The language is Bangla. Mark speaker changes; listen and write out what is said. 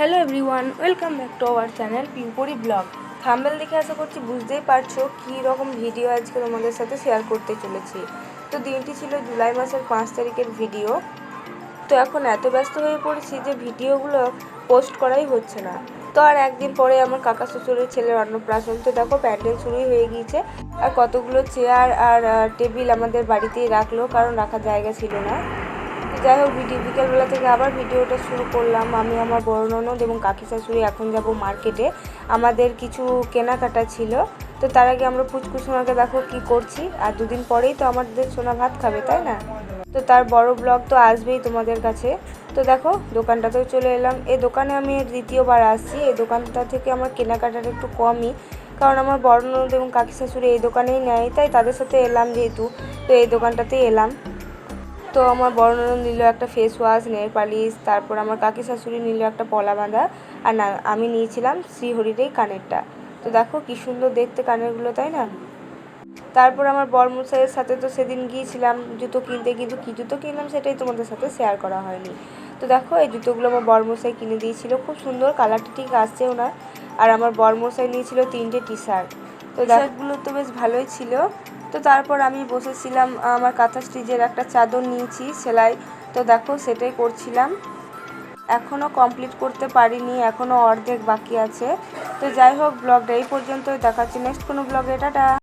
Speaker 1: Hello everyone welcome back to our channel পিউপরি blog thumbnail দেখে আশা করছি বুঝতেই পারছ কী রকম ভিডিও আজকে তোমাদের সাথে শেয়ার করতে চলেছি। তো দিনটি ছিল জুলাই মাসের পাঁচ তারিখের ভিডিও তো এখন এত ব্যস্ত হয়ে পড়েছি যে ভিডিওগুলো পোস্ট করাই হচ্ছে না। তো আর একদিন পরে আমার কাকা শ্বশুরের ছেলের অন্নপ্রাশন, তো দেখো প্যান্ডেল শুরুই হয়ে গিয়েছে। আর কতগুলো চেয়ার আর টেবিল আমাদের বাড়িতেই রাখল, কারণ রাখার জায়গা ছিল না। যাই হোক ভিডিও বিকেলবেলা থেকে আবার ভিডিওটা শুরু করলাম। আমি আমার বড় ননদ এবং কাকি শাশুড়ি এখন যাব মার্কেটে। আমাদের কিছু কেনাকাটা ছিল। তো তার আগে আমরা পুচকু সোনাকে দেখো কি করছি। আর দুদিন পরেই তো আমাদের সোনা ভাত খাবে, তাই না? তো তার বড় ব্লগ তো আসবেই তোমাদের কাছে। তো দেখো, দোকানটাতেও চলে এলাম। এই দোকানে আমি দ্বিতীয়বার আসছি। এই দোকানটা থেকে আমার কেনাকাটাটা একটু কমই। কারণ আমার বড় ননদ এবং কাকি শাশুড়ি এই দোকানেই নেয়। তাই তাদের সাথে এলাম যেহেতু। তো এই দোকানটাতেই এলাম। তো আমার বড় ননদ নিল একটা ফেস ওয়াশ নেল পালিশ তারপর আমার কাকি শাশুড়ি নিল একটা পলা বাঁধা, আর না, আমি নিয়েছিলাম শ্রীহরির এই কানেরটা। তো দেখো কি সুন্দর দেখতে কানেরগুলো, তাই না? তারপর আমার বরমশাইয়ের সাথে তো সেদিন গিয়েছিলাম, জুতো কিনতে কিন্তু কী জুতো কিনলাম সেটাই তোমাদের সাথে শেয়ার করা হয়নি। তো দেখো এই জুতোগুলো আমার বরমশাই কিনে দিয়েছিল, খুব সুন্দর কালারটা ঠিক আসছেও না আর আমার বরমশাই নিয়েছিল তিনটে টি শার্ট তো শার্টগুলো তো বেশ ভালোই ছিল। তো তারপর আমি বসেছিলাম আমার কাঁথা স্টিচের একটা চাদর নিয়েছি সেলাই। তো দেখো সেটাই করছিলাম। এখনও কমপ্লিট করতে পারিনি এখনও অর্ধেক বাকি আছে। তো যাই হোক ব্লগটা এই পর্যন্তই। দেখাচ্ছি নেক্সট কোনো ব্লগে। টাটা!